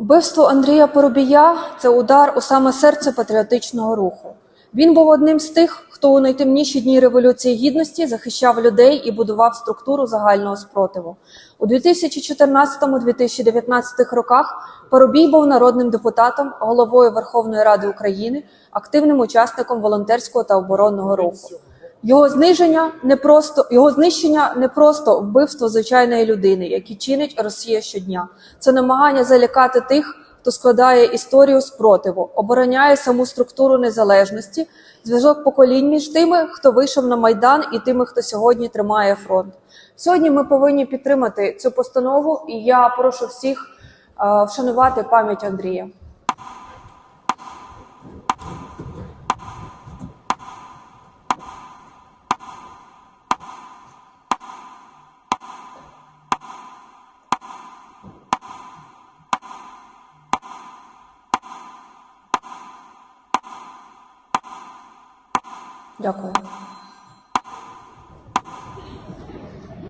Вбивство Андрія Поробія це удар у саме серце патріотичного руху. Він був одним з тих, хто у найтемніші дні Революції Гідності захищав людей і будував структуру загального спротиву. У 2014-2019 роках Поробій був народним депутатом, головою Верховної Ради України, активним учасником волонтерського та оборонного руху. Його зниження не просто його знищення не просто вбивство звичайної людини, яке чинить Росія щодня. Це намагання залякати тих, хто складає історію спротиву, обороняє саму структуру незалежності, зв'язок поколінь між тими, хто вийшов на майдан, і тими, хто сьогодні тримає фронт. Сьогодні ми повинні підтримати цю постанову, і я прошу всіх е, вшанувати пам'ять Андрія. Дякую.